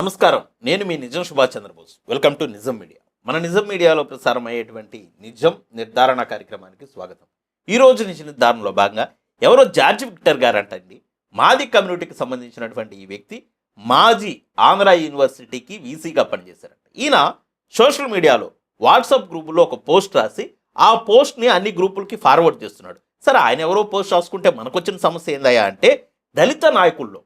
నమస్కారం. నేను మీ Nijam Subhash Chandrabose. Welcome to Nijam media. మన నిజం మీడియాలో ప్రసారం అయ్యేటువంటి నిజం నిర్ధారణ కార్యక్రమానికి స్వాగతం. ఈ రోజు నిజ నిర్ధారణలో భాగంగా ఎవరో జార్జ్ విక్టర్ గారు అంటండి మాది కమ్యూనిటీకి సంబంధించినటువంటి ఈ వ్యక్తి మాజీ ఆంధ్ర యూనివర్సిటీకి వీసీగా పనిచేశారంట. ఈయన సోషల్ మీడియాలో వాట్సాప్ గ్రూపులో ఒక పోస్ట్ రాసి ఆ పోస్ట్ని అన్ని గ్రూపులకి ఫార్వర్డ్ చేస్తున్నాడు. సరే ఆయన ఎవరో పోస్ట్ రాసుకుంటే మనకొచ్చిన సమస్య ఏందయ్యా అంటే దళిత నాయకుల్లో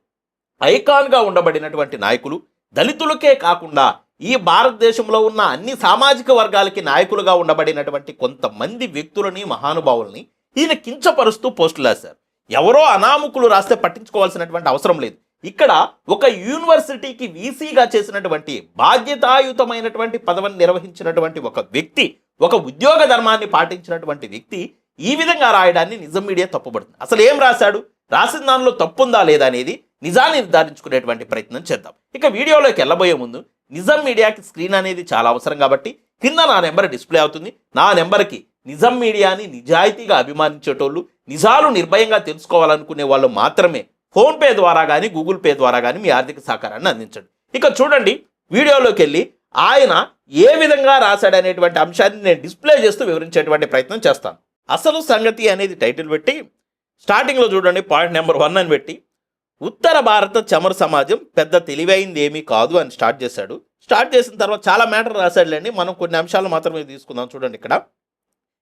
ఐకాన్గా ఉండబడినటువంటి నాయకులు దళితులకే కాకుండా ఈ భారతదేశంలో ఉన్న అన్ని సామాజిక వర్గాలకి నాయకులుగా ఉండబడినటువంటి కొంతమంది వ్యక్తులని మహానుభావుల్ని ఈయన కించపరుస్తూ పోస్టులు రాశారు. ఎవరో అనామకులు రాస్తే పట్టించుకోవాల్సినటువంటి అవసరం లేదు. ఇక్కడ ఒక యూనివర్సిటీకి వీసీగా చేసినటువంటి బాధ్యతాయుతమైనటువంటి పదవిని నిర్వహించినటువంటి ఒక వ్యక్తి ఒక ఉద్యోగ ధర్మాన్ని పాటించినటువంటి వ్యక్తి ఈ విధంగా రాయడాన్ని నిజం మీడియా తప్పుబడుతుంది. అసలు ఏం రాశాడు? రాసిన దానిలో తప్పుందా లేదా అనేది నిజాన్ని నిర్ధారించుకునేటువంటి ప్రయత్నం చేద్దాం. ఇక వీడియోలోకి వెళ్ళబోయే ముందు నిజం మీడియాకి స్క్రీన్ అనేది చాలా అవసరం కాబట్టి కింద నా నెంబర్ డిస్ప్లే అవుతుంది. నా నెంబర్కి నిజం మీడియాని నిజాయితీగా అభిమానించేటోళ్ళు నిజాలు నిర్భయంగా తెలుసుకోవాలనుకునే వాళ్ళు మాత్రమే ఫోన్పే ద్వారా కానీ గూగుల్ పే ద్వారా కానీ మీ ఆర్థిక సహకారాన్ని అందించండి. ఇక చూడండి వీడియోలోకి వెళ్ళి ఆయన ఏ విధంగా రాశాడనేటువంటి అంశాన్ని నేను డిస్ప్లే చేస్తూ వివరించేటువంటి ప్రయత్నం చేస్తాను. అసలు సంగతి అనేది టైటిల్ పెట్టి స్టార్టింగ్లో చూడండి పాయింట్ నెంబర్ వన్ అని పెట్టి ఉత్తర భారత చమర సమాజం పెద్ద తెలివైంది ఏమీ కాదు అని స్టార్ట్ చేశాడు. స్టార్ట్ చేసిన తర్వాత చాలా మ్యాటర్ రాశాడులేండి. మనం కొన్ని అంశాలు మాత్రమే తీసుకుందాం చూడండి ఇక్కడ.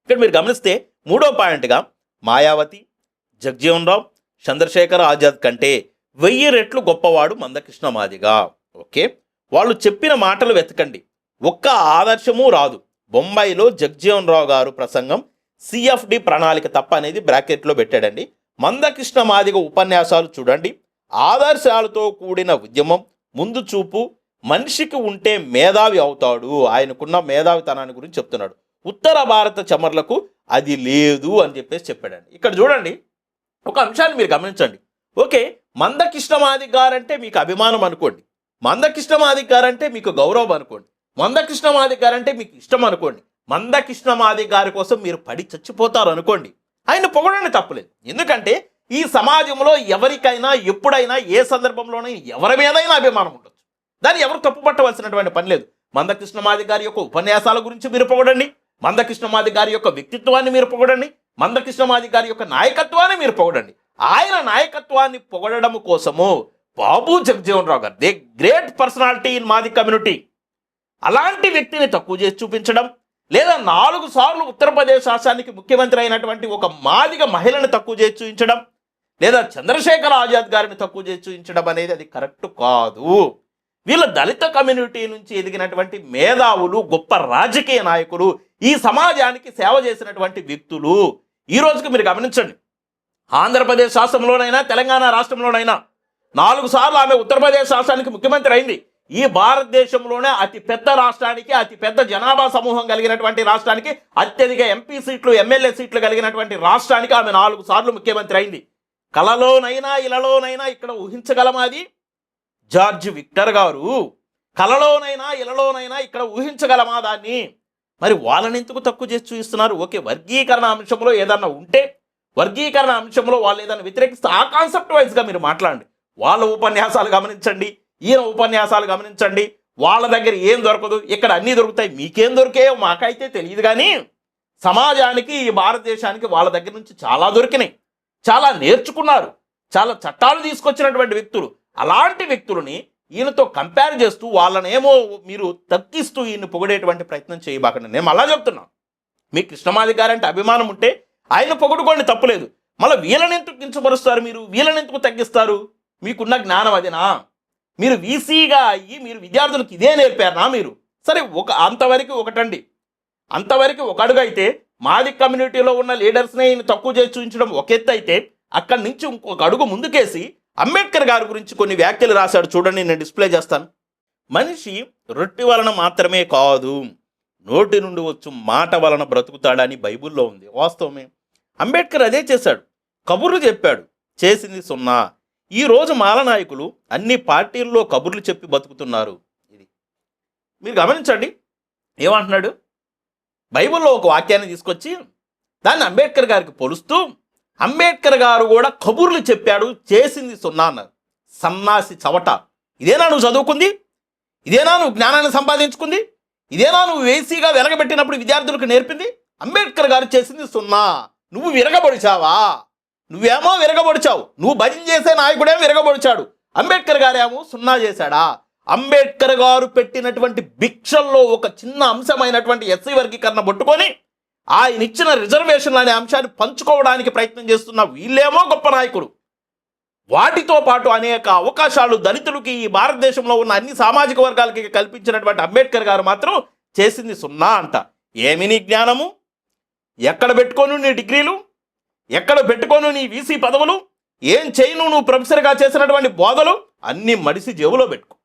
ఇక్కడ మీరు గమనిస్తే మూడో పాయింట్గా మాయావతి జగ్జీవన్ రావు చంద్రశేఖర్ ఆజాద్ కంటే వెయ్యి రెట్లు గొప్పవాడు మందకృష్ణ మాదిగా. ఓకే? వాళ్ళు చెప్పిన మాటలు వెతకండి. ఒక్క ఆదర్శము రాదు. బొంబాయిలో జగ్జీవన్ రావు గారు ప్రసంగం సిఎఫ్డి ప్రణాళిక తప్ప అనేది బ్రాకెట్లో పెట్టాడండి. మందకృష్ణ మాదిగ ఉపన్యాసాలు చూడండి. ఆదర్శాలతో కూడిన ఉద్యమం ముందు చూపు మనిషికి ఉంటే మేధావి అవుతాడు. ఆయనకున్న మేధావితనాన్ని గురించి చెప్తున్నాడు. ఉత్తర భారత చమర్లకు అది లేదు అని చెప్పేసి చెప్పాడండి. ఇక్కడ చూడండి ఒక అంశాన్ని మీరు గమనించండి. ఓకే మందకృష్ణమాది గారంటే మీకు అభిమానం అనుకోండి. మందకృష్ణమాది గారంటే మీకు గౌరవం అనుకోండి. మందకృష్ణమాది గారంటే మీకు ఇష్టం అనుకోండి. మందకృష్ణమాది గారి కోసం మీరు పడి చచ్చిపోతారు అనుకోండి. ఆయన పొగడని తప్పలేదు. ఎందుకంటే ఈ సమాజంలో ఎవరికైనా ఎప్పుడైనా ఏ సందర్భంలోనైనా ఎవరి మీదైనా అభిమానం ఉండొచ్చు. దాన్ని ఎవరు తప్పుపట్టవలసినటువంటి పని లేదు. మందకృష్ణమాది గారి యొక్క ఉపన్యాసాల గురించి మీరు పొగడండి. మందకృష్ణమాది గారి యొక్క వ్యక్తిత్వాన్ని మీరు పొగడండి. మందకృష్ణమాది గారి యొక్క నాయకత్వాన్ని మీరు పొగడండి. ఆయన నాయకత్వాన్ని పొగడడం కోసము Babu Jagjivan Rao garu the great personality in మాది కమ్యూనిటీ. అలాంటి వ్యక్తిని తక్కువ చేసి చూపించడం లేదా నాలుగు సార్లు ఉత్తరప్రదేశ్ రాష్ట్రానికి ముఖ్యమంత్రి అయినటువంటి ఒక మాదిగ మహిళను తక్కువ చేసి చూపించడం లేదా చంద్రశేఖర్ ఆజాద్ గారిని తక్కువ చేసి చూపించడం అనేది అది కరెక్ట్ కాదు. వీళ్ళ దళిత కమ్యూనిటీ నుంచి ఎదిగినటువంటి మేధావులు గొప్ప రాజకీయ నాయకులు ఈ సమాజానికి సేవ చేసినటువంటి వ్యక్తులు. ఈ రోజుకి మీరు గమనించండి. ఆంధ్రప్రదేశ్ రాష్ట్రంలోనైనా తెలంగాణ రాష్ట్రంలోనైనా నాలుగు సార్లు ఆమె ఉత్తరప్రదేశ్ రాష్ట్రానికి ముఖ్యమంత్రి అయింది. ఈ భారతదేశంలోనే అతి పెద్ద రాష్ట్రానికి అతి పెద్ద జనాభా సమూహం కలిగినటువంటి రాష్ట్రానికి అత్యధిక ఎంపీ సీట్లు ఎమ్మెల్యే సీట్లు కలిగినటువంటి రాష్ట్రానికి ఆమె నాలుగు సార్లు ముఖ్యమంత్రి అయింది. కలలోనైనా ఇలలోనైనా ఇక్కడ ఊహించగలమా అది? జార్జ్ విక్టర్ గారు కలలోనైనా ఇలలోనైనా ఇక్కడ ఊహించగలమా దాన్ని? మరి వాళ్ళని ఎందుకు తక్కువ చేసి చూపిస్తున్నారు? ఓకే వర్గీకరణ అంశంలో ఏదన్నా ఉంటే వర్గీకరణ అంశంలో వాళ్ళు ఏదైనా వ్యతిరేకిస్తే ఆ కాన్సెప్ట్ వైజ్గా మీరు మాట్లాడండి. వాళ్ళ ఉపన్యాసాలు గమనించండి ఈయన ఉపన్యాసాలు గమనించండి. వాళ్ళ దగ్గర ఏం దొరకదు? ఇక్కడ అన్నీ దొరుకుతాయి. మీకేం దొరికాయో మాకైతే తెలియదు కానీ సమాజానికి ఈ భారతదేశానికి వాళ్ళ దగ్గర నుంచి చాలా దొరికినాయి. చాలా నేర్చుకున్నారు. చాలా చట్టాలు తీసుకొచ్చినటువంటి వ్యక్తులు. అలాంటి వ్యక్తులని ఈయనతో కంపేర్ చేస్తూ వాళ్ళనేమో మీరు తగ్గిస్తూ ఈయన పొగిడేటువంటి ప్రయత్నం చేయబాకండి. నేను అలా చెప్తున్నాను మీ కృష్ణమాది గారంటే అభిమానం ఉంటే ఆయన పొగడుకోండి తప్పులేదు మళ్ళీ వీళ్ళని ఎందుకు కించపరుస్తారు మీరు? వీళ్ళని ఎందుకు తగ్గిస్తారు? మీకున్న జ్ఞానం అదేనా? మీరు వీసీగా అయ్యి మీరు విద్యార్థులకు ఇదే నేర్పారనా మీరు? సరే ఒక అంతవరకు ఒకటండి. అంతవరకు ఒక అడుగు అయితే మాది కమ్యూనిటీలో ఉన్న లీడర్స్నే ఈయన తక్కువ చేసి చూపించడం ఒక ఎత్తు అయితే అక్కడి నుంచి ఇంకొక అడుగు ముందుకేసి అంబేద్కర్ గారి గురించి కొన్ని వ్యాఖ్యలు రాశాడు. చూడండి నేను డిస్ప్లే చేస్తాను. మనిషి రొట్టి వలన మాత్రమే కాదు నోటి నుండి వచ్చు మాట వలన బ్రతుకుతాడని బైబిల్లో ఉంది. వాస్తవమే. అంబేద్కర్ అదే చేశాడు. కబుర్లు చెప్పాడు. చేసింది సున్నా. ఈరోజు మాలనాయకులు మాల నాయకులు అన్ని పార్టీల్లో కబుర్లు చెప్పి బతుకుతున్నారు. ఇది. మీరు గమనించండి. ఏమంటున్నాడు? బైబిల్లో ఒక వాక్యాన్ని తీసుకొచ్చి దాన్ని అంబేద్కర్ గారికి పొలుస్తూ అంబేద్కర్ గారు కూడా కబుర్లు చెప్పాడు చేసింది సున్నా అన్నారు. సన్నాసి చవట. ఇదేనా నువ్వు చదువుకుంది? ఇదేనా నువ్వు జ్ఞానాన్ని సంపాదించుకుంది? ఇదేనా నువ్వు వేసీగా వెలగబెట్టినప్పుడు విద్యార్థులకు నేర్పింది? అంబేద్కర్ గారు చేసింది సున్నా. నువ్వు విరగబడిచావా? నువ్వేమో విరగబడిచావు. నువ్వు భజన చేసే నాయకుడేమో విరగబడిచాడు. అంబేద్కర్ గారేమో సున్నా చేశాడా? అంబేద్కర్ గారు పెట్టినటువంటి భిక్షల్లో ఒక చిన్న అంశమైనటువంటి ఎస్సీ వర్గీకరణ పట్టుకొని ఆయన ఇచ్చిన రిజర్వేషన్లు అనే అంశాన్ని పంచుకోవడానికి ప్రయత్నం చేస్తున్న వీళ్ళేమో గొప్ప నాయకుడు వాటితో పాటు అనేక అవకాశాలు దళితులకి ఈ భారతదేశంలో ఉన్న అన్ని సామాజిక వర్గాలకి కల్పించినటువంటి అంబేద్కర్ గారు మాత్రం చేసింది సున్నా అంట. ఏమి నీ జ్ఞానము? ఎక్కడ పెట్టుకోను నీ డిగ్రీలు? ఎక్కడ పెట్టుకోను నీ వీసీ పదవులు? ఏం చేయను నువ్వు ప్రొఫెసర్గా చేసినటువంటి బోధలు? అన్నీ మడిసి జేబులో పెట్టుకో.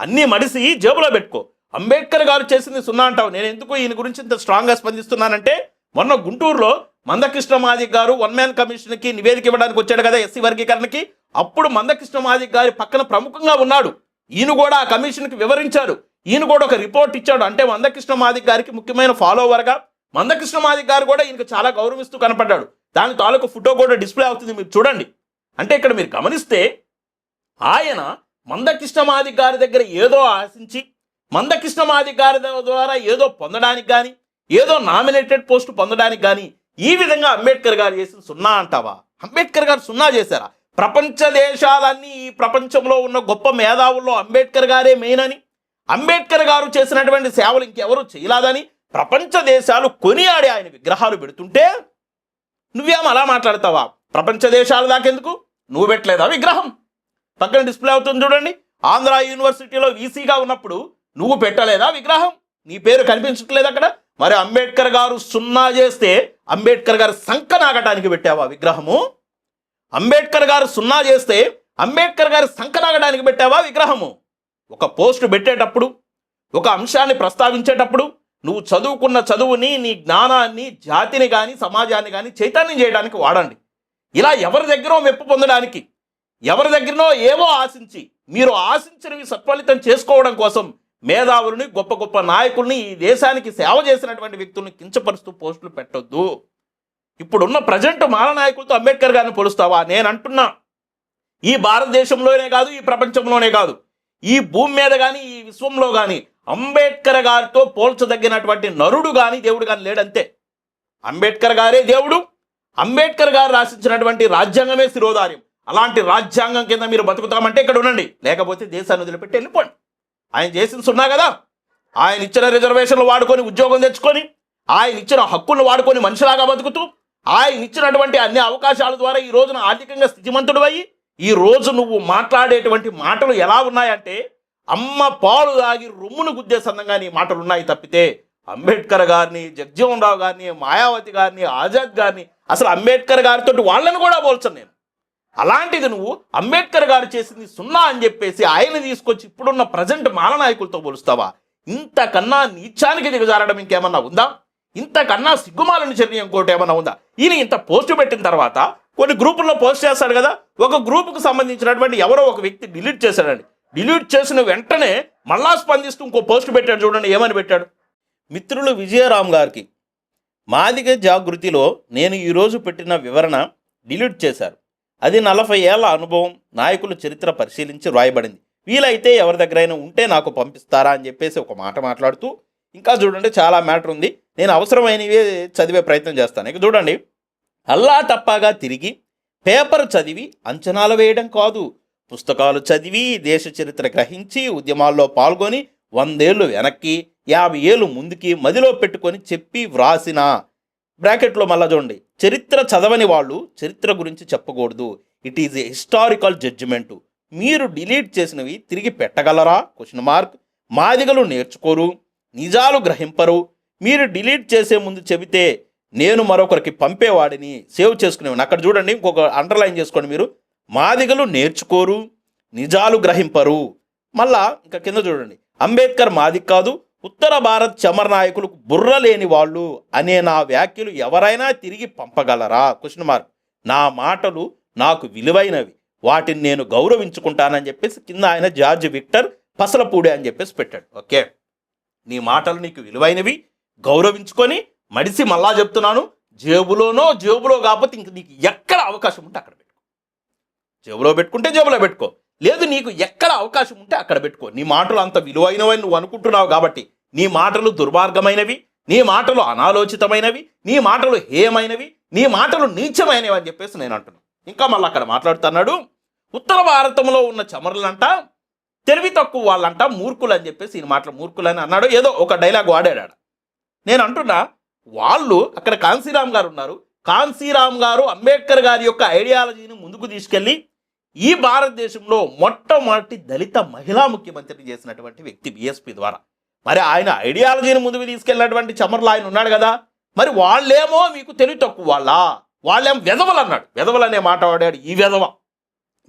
అన్నీ మడిసి జేబులో పెట్టుకో. అంబేద్కర్ గారు చేసింది సున్నా అంటావు. నేను ఎందుకు ఈయన గురించి ఇంత స్ట్రాంగ్గా స్పందిస్తున్నానంటే మొన్న గుంటూరులో మందకృష్ణ మాదిక్ గారు వన్ మ్యాన్ కమిషన్కి నివేదిక ఇవ్వడానికి వచ్చాడు కదా ఎస్సీ వర్గీకరణకి. అప్పుడు మందకృష్ణ మాదిక్ గారి పక్కన ప్రముఖంగా ఉన్నాడు. ఈయన కూడా ఆ కమిషన్కి వివరించారు. ఈయన కూడా ఒక రిపోర్ట్ ఇచ్చాడు. అంటే మందకృష్ణ మాదిక్ గారికి ముఖ్యమైన ఫాలోవర్గా మందకృష్ణ మాదిక్ గారు కూడా ఈయనకు చాలా గౌరవిస్తూ కనపడ్డాడు. దాని తాలూకు ఫోటో కూడా డిస్ప్లే అవుతుంది. మీరు చూడండి. అంటే ఇక్కడ మీరు గమనిస్తే ఆయన మందకృష్ణమాది గారి దగ్గర ఏదో ఆశించి మందకృష్ణమాది గారి ద్వారా ఏదో పొందడానికి కానీ ఏదో నామినేటెడ్ పోస్ట్ పొందడానికి కానీ ఈ విధంగా అంబేద్కర్ గారు చేసిన సున్నా అంటావా? అంబేద్కర్ గారు సున్నా చేశారా? ప్రపంచ దేశాలన్నీ ఈ ప్రపంచంలో ఉన్న గొప్ప మేధావుల్లో అంబేద్కర్ గారే మెయిన్ అని. అంబేద్కర్ గారు చేసినటువంటి సేవలు ఇంకెవరు చేయలేదని ప్రపంచ దేశాలు కొనియాడి ఆయన విగ్రహాలు పెడుతుంటే నువ్వేం అలా మాట్లాడతావా? ప్రపంచ దేశాల దాకెందుకు? నువ్వు పెట్టలేదా విగ్రహం? పక్కన డిస్ప్లే అవుతుంది చూడండి. ఆంధ్ర యూనివర్సిటీలో వీసీగా ఉన్నప్పుడు నువ్వు పెట్టలేదా విగ్రహం? నీ పేరు కనిపించట్లేదు అక్కడ. మరి అంబేద్కర్ గారు సున్నా చేస్తే అంబేద్కర్ గారు సంఖ నాగటానికి పెట్టావా విగ్రహము? అంబేద్కర్ గారు సున్నా చేస్తే అంబేద్కర్ గారు సంఖ నాగడానికి పెట్టావా విగ్రహము? ఒక పోస్ట్ పెట్టేటప్పుడు ఒక అంశాన్ని ప్రస్తావించేటప్పుడు నువ్వు చదువుకున్న చదువుని నీ జ్ఞానాన్ని జాతిని కానీ సమాజాన్ని కానీ చైతన్యం చేయడానికి వాడండి. ఇలా ఎవరి దగ్గరో మెప్పు పొందడానికి ఎవరి దగ్గరనో ఏవో ఆశించి మీరు ఆశించినవి సత్ఫలితం చేసుకోవడం కోసం మేధావులని గొప్ప గొప్ప నాయకుల్ని ఈ దేశానికి సేవ చేసినటువంటి వ్యక్తుల్ని కించపరుస్తూ పోస్టులు పెట్టొద్దు. ఇప్పుడున్న ప్రజెంట్ మాల నాయకులతో అంబేద్కర్ గారిని పోలుస్తావా? నేను అంటున్నా. ఈ భారతదేశంలోనే కాదు ఈ ప్రపంచంలోనే కాదు. ఈ భూమి మీద కానీ ఈ విశ్వంలో కానీ అంబేద్కర్ గారితో పోల్చదగినటువంటి నరుడు కానీ దేవుడు కానీ లేడంతే. అంబేద్కర్ గారే దేవుడు. అంబేద్కర్ గారు రాసించినటువంటి రాజ్యాంగమే శిరోధార్యం. అలాంటి రాజ్యాంగం కింద మీరు బతుకుతామంటే ఇక్కడ ఉండండి. లేకపోతే దేశాన్ని వదిలిపెట్టి వెళ్ళిపోండి. ఆయన చేసింది సున్నా కదా. ఆయన ఇచ్చిన రిజర్వేషన్లు వాడుకొని ఉద్యోగం తెచ్చుకొని ఆయన ఇచ్చిన హక్కులను వాడుకొని మనిషిలాగా బతుకుతూ ఆయన ఇచ్చినటువంటి అన్ని అవకాశాల ద్వారా ఈ రోజున ఆర్థికంగా స్థితిమంతుడు అయ్యి ఈ రోజు నువ్వు మాట్లాడేటువంటి మాటలు ఎలా ఉన్నాయంటే అమ్మ పాలు తాగి రొమ్మును గుద్దే సందంగా నీ మాటలు ఉన్నాయి తప్పితే అంబేద్కర్ గారిని జగ్జీవన్ రావు గారిని మాయావతి గారిని ఆజాద్ గారిని అసలు అంబేద్కర్ గారితో వాళ్ళని కూడా పోల్చను నేను. అలాంటిది నువ్వు అంబేద్కర్ గారు చేసింది సున్నా అని చెప్పేసి ఆయన తీసుకొచ్చి ఇప్పుడున్న ప్రజెంట్ మాలనాయకులతో పోలుస్తావా? ఇంతకన్నా నీచానికి దిగజారడం ఇంకేమన్నా ఉందా? ఇంతకన్నా సిగ్గుమాలని చర్య ఇంకోటి ఏమన్నా ఉందా? ఈయన ఇంత పోస్ట్ పెట్టిన తర్వాత కొన్ని గ్రూపుల్లో పోస్ట్ చేస్తాడు కదా ఒక గ్రూపుకు సంబంధించినటువంటి ఎవరో ఒక వ్యక్తి డిలీట్ చేశాడండి. డిలీట్ చేసిన వెంటనే మళ్ళా స్పందిస్తూ ఇంకో పోస్ట్ పెట్టాడు చూడండి ఏమని పెట్టాడు? మిత్రులు విజయరామ్ గారికి మాదిగ జాగృతిలో నేను ఈరోజు పెట్టిన వివరణ డిలీట్ చేశారు. అది నలభై ఏళ్ళ అనుభవం. నాయకుల చరిత్ర పరిశీలించి వ్రాయబడింది. వీలైతే ఎవరి దగ్గరైనా ఉంటే నాకు పంపిస్తారా అని చెప్పేసి ఒక మాట మాట్లాడుతూ ఇంకా చూడండి చాలా మ్యాటర్ ఉంది. నేను అవసరమైనవి చదివే ప్రయత్నం చేస్తాను. ఇక చూడండి. అల్లా తప్పాగా తిరిగి పేపర్ చదివి అంచనాలు వేయడం కాదు. పుస్తకాలు చదివి దేశ చరిత్ర గ్రహించి ఉద్యమాల్లో పాల్గొని వందేళ్ళు వెనక్కి యాభై ఏళ్ళు ముందుకి మదిలో పెట్టుకొని చెప్పి వ్రాసిన. బ్రాకెట్లో మళ్ళా చూడండి. చరిత్ర చదవని వాళ్ళు చరిత్ర గురించి చెప్పకూడదు. It is a historical judgement మీరు డిలీట్ చేసినవి తిరిగి పెట్టగలరా? క్వశ్చన్ మార్క్ మాదిగలు నేర్చుకోరు. నిజాలు గ్రహింపరు. మీరు డిలీట్ చేసే ముందు చెబితే నేను మరొకరికి పంపేవాడిని సేవ్ చేసుకునేవాడిని. అక్కడ చూడండి ఇంకొక అండర్లైన్ చేసుకోండి మీరు. మాదిగలు నేర్చుకోరు. నిజాలు గ్రహింపరు. మళ్ళా ఇంకా కింద చూడండి. అంబేద్కర్ మాది కాదు. ఉత్తర భారత్ చమర్ నాయకులకు బుర్ర లేని వాళ్ళు అనే నా వ్యాఖ్యలు ఎవరైనా తిరిగి పంపగలరా? క్వశ్చన్ మార్క్ నా మాటలు నాకు విలువైనవి. వాటిని నేను గౌరవించుకుంటానని చెప్పేసి కింద ఆయన జార్జ్ విక్టర్ పసలపూడే అని చెప్పేసి పెట్టాడు. ఓకే. నీ మాటలు నీకు విలువైనవి. గౌరవించుకొని మడిసి మళ్ళా చెప్తున్నాను. జేబులోనో జేబులో కాకపోతే ఇంక నీకు ఎక్కడ అవకాశం ఉంటే అక్కడ పెట్టుకో. జేబులో పెట్టుకుంటే జేబులో పెట్టుకో. లేదు నీకు ఎక్కడ అవకాశం ఉంటే అక్కడ పెట్టుకో. నీ మాటలు అంత విలువైనవని నువ్వు అనుకుంటున్నావు కాబట్టి నీ మాటలు దుర్మార్గమైనవి నీ మాటలు అనాలోచితమైనవి నీ మాటలు హేయమైనవి నీ మాటలు నీచమైనవి అని చెప్పేసి నేను అంటున్నాను ఇంకా మళ్ళీ అక్కడ మాట్లాడుతున్నాడు. ఉత్తర భారతంలో ఉన్న చమరులంట తెలివి తక్కువ వాళ్ళంట మూర్ఖులు అని చెప్పేసి ఈ మాటలు మూర్ఖులు అని అన్నాడు. ఏదో ఒక డైలాగ్ వాడాడు నేను అంటున్నా వాళ్ళు అక్కడ కాన్సీరామ్ గారు ఉన్నారు. కాన్సీరామ్ గారు అంబేద్కర్ గారి యొక్క ఐడియాలజీని ముందుకు తీసుకెళ్ళి ఈ భారతదేశంలో మొట్టమొదటి దళిత మహిళా ముఖ్యమంత్రిని చేసినటువంటి వ్యక్తి బిఎస్పి ద్వారా. మరి ఆయన ఐడియాలజీని ముందుకు తీసుకెళ్ళినటువంటి చమర్లు ఆయన ఉన్నాడు కదా. మరి వాళ్ళేమో మీకు తెలివి తక్కువ వాళ్ళ. వాళ్ళేం వెధవలు అన్నాడు వెధవలు అనే మాట వాడాడు. ఈ వెధవ.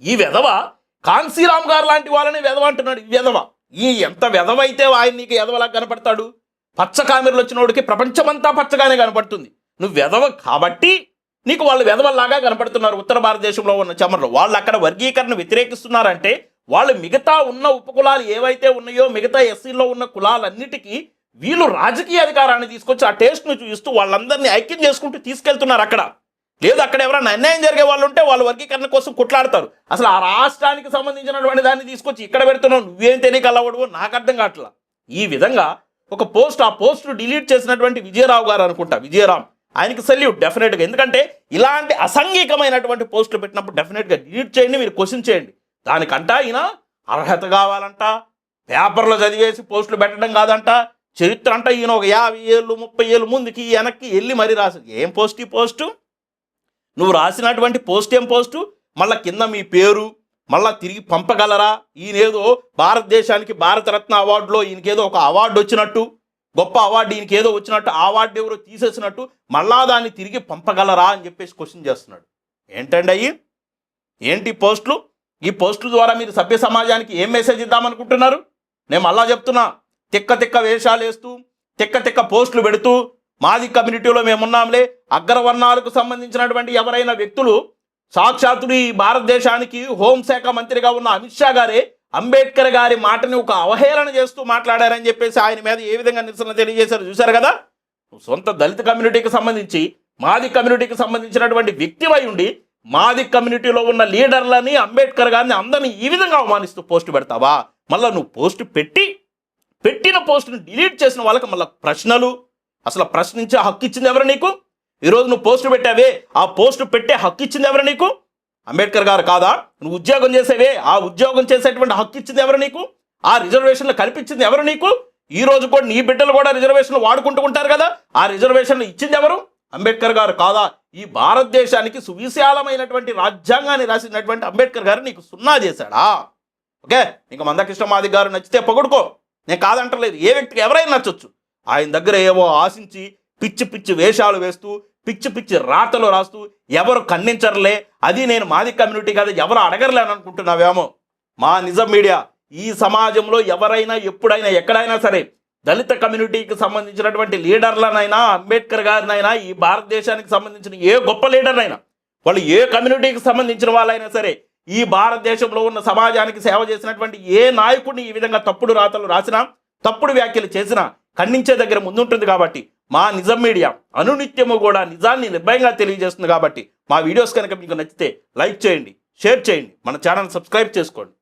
ఈ వెధవ కాన్సీరామ్ గారు లాంటి వాళ్ళని వెధవ అంటున్నాడు. ఈ వెధవ. ఈ ఎంత వెధవ అయితే ఆయన నీకు ఎదవలా కనపడతాడు? పచ్చ కామెరలు వచ్చినోడికి ప్రపంచమంతా పచ్చగానే కనపడుతుంది. నువ్వు వెధవ కాబట్టి నీకు వాళ్ళు వెధవల్లాగా కనపడుతున్నారు ఉత్తర భారతదేశంలో ఉన్న చమరలు. వాళ్ళు అక్కడ వర్గీకరణ వ్యతిరేకిస్తున్నారంటే వాళ్ళు మిగతా ఉన్న ఉపకులాలు ఏవైతే ఉన్నాయో మిగతా ఎస్సీలో ఉన్న కులాలన్నిటికీ వీళ్ళు రాజకీయ అధికారాన్ని తీసుకొచ్చి ఆ టేస్ట్ను చూపిస్తూ వాళ్ళందరినీ ఐక్యం చేసుకుంటూ తీసుకెళ్తున్నారు అక్కడ. లేదు అక్కడ ఎవరైనా అన్యాయం జరిగే వాళ్ళు ఉంటే వాళ్ళు వర్గీకరణ కోసం కొట్లాడతారు. అసలు ఆ రాష్ట్రానికి సంబంధించినటువంటి దాన్ని తీసుకొచ్చి ఇక్కడ పెడుతున్నావు నువ్వేం తెలియకలవడవో నాకు అర్థం కావట్లా. ఈ విధంగా ఒక పోస్ట్ ఆ పోస్ట్ డిలీట్ చేసినటువంటి విజయరావు గారు అనుకుంటా విజయరామ్. ఆయనకి సెల్యూట్ డెఫినెట్గా ఎందుకంటే ఇలాంటి అసంఘికమైనటువంటి పోస్టులు పెట్టినప్పుడు డెఫినెట్గా డిలీట్ చేయండి మీరు క్వశ్చన్ చేయండి. దానికంట ఈయన అర్హత కావాలంట పేపర్లో చదివేసి పోస్టులు పెట్టడం కాదంట చరిత్ర అంట ఈయన ఒక యాభై ఏళ్ళు ముప్పై ఏళ్ళు ముందుకి వెనక్కి వెళ్ళి మరీ రాసి ఏం పోస్ట్ ఈ పోస్టు? నువ్వు రాసినటువంటి పోస్ట్ ఏం పోస్టు? మళ్ళా కింద మీ పేరు మళ్ళా తిరిగి పంపగలరా? ఈయనేదో భారతదేశానికి భారతరత్న అవార్డులో ఈయనకేదో ఒక అవార్డు వచ్చినట్టు. గొప్ప అవార్డు ఈయనకి ఏదో వచ్చినట్టు ఆ అవార్డు ఎవరో తీసేసినట్టు మళ్ళా దాన్ని తిరిగి పంపగలరా అని చెప్పేసి క్వశ్చన్ చేస్తున్నాడు. ఏంటండి అయ్యి? ఏంటి పోస్టులు? ఈ పోస్టుల ద్వారా మీరు సభ్య సమాజానికి ఏం మెసేజ్ ఇద్దామనుకుంటున్నారు? నేను మళ్ళా చెప్తున్నా తిక్క తిక్క వేషాలు వేస్తూ తిక్క తిక్క పోస్టులు పెడుతూ మాది కమ్యూనిటీలో మేమున్నాంలే అగ్రవర్ణాలకు సంబంధించినటువంటి ఎవరైనా వ్యక్తులు సాక్షాత్తుడు ఈ భారతదేశానికి హోంశాఖ మంత్రిగా ఉన్న అమిత్ షా గారే అంబేద్కర్ గారి మాటని ఒక అవహేళన చేస్తూ మాట్లాడారని చెప్పేసి ఆయన మీద ఏ విధంగా నిరసన తెలియజేశారు చూశారు కదా? సొంత దళిత కమ్యూనిటీకి సంబంధించి మాది కమ్యూనిటీకి సంబంధించినటువంటి వ్యక్తివై ఉండి మాది కమ్యూనిటీలో ఉన్న లీడర్లని అంబేద్కర్ గారిని అందరిని ఈ విధంగా అవమానిస్తూ పోస్ట్ పెడతావా? మళ్ళీ నువ్వు పోస్ట్ పెట్టి పెట్టిన పోస్టును డిలీట్ చేసిన వాళ్ళకి మళ్ళీ ప్రశ్నలు అసలు ప్రశ్నించే హక్కు ఇచ్చింది ఎవరు నీకు? ఈరోజు నువ్వు పోస్ట్ పెట్టావే ఆ పోస్టు పెట్టే హక్కు ఇచ్చింది ఎవరు నీకు? అంబేద్కర్ గారు కాదా? నువ్వు ఉద్యోగం చేసేవే. ఆ ఉద్యోగం చేసేటువంటి హక్కు ఇచ్చింది ఎవరు నీకు? ఆ రిజర్వేషన్లు కల్పించింది ఎవరు నీకు? ఈ రోజు కూడా నీ బిడ్డలు కూడా రిజర్వేషన్లు వాడుకుంటూ ఉంటారు కదా. ఆ రిజర్వేషన్లు ఇచ్చింది ఎవరు? అంబేద్కర్ గారు కాదా? ఈ భారతదేశానికి సువిశాలమైనటువంటి రాజ్యాంగాన్ని రాసినటువంటి అంబేద్కర్ గారు నీకు సున్నా చేశాడా? ఓకే? ఇంకా మందకృష్ణ మాది గారు నచ్చితే పొగడుకో. నేను కాదంటలేదు. ఏ వ్యక్తికి ఎవరైనా నచ్చొచ్చు. ఆయన దగ్గర ఏవో ఆశించి పిచ్చి పిచ్చి వేషాలు వేస్తూ పిచ్చి పిచ్చి రాతలు రాస్తూ ఎవరు ఖండించరులే? అది నేను మాది కమ్యూనిటీ కాదు ఎవరు అడగరులేని అనుకుంటున్నావేమో? మా నిజం మీడియా ఈ సమాజంలో ఎవరైనా ఎప్పుడైనా ఎక్కడైనా సరే దళిత కమ్యూనిటీకి సంబంధించినటువంటి లీడర్లనైనా అంబేద్కర్ గారినైనా ఈ భారతదేశానికి సంబంధించిన ఏ గొప్ప లీడర్నైనా వాళ్ళు ఏ కమ్యూనిటీకి సంబంధించిన వాళ్ళైనా సరే ఈ భారతదేశంలో ఉన్న సమాజానికి సేవ చేసినటువంటి ఏ నాయకుడిని ఈ విధంగా తప్పుడు రాతలు రాసినా తప్పుడు వ్యాఖ్యలు చేసినా ఖండించే దగ్గర ముందుంటుంది కాబట్టి మా నిజం మీడియా అనునిత్యము కూడా నిజాన్ని నిర్భయంగా తెలియజేస్తుంది కాబట్టి మా వీడియోస్ కనుక మీకు నచ్చితే లైక్ చేయండి షేర్ చేయండి. మన ఛానల్ సబ్స్క్రైబ్ చేసుకోండి.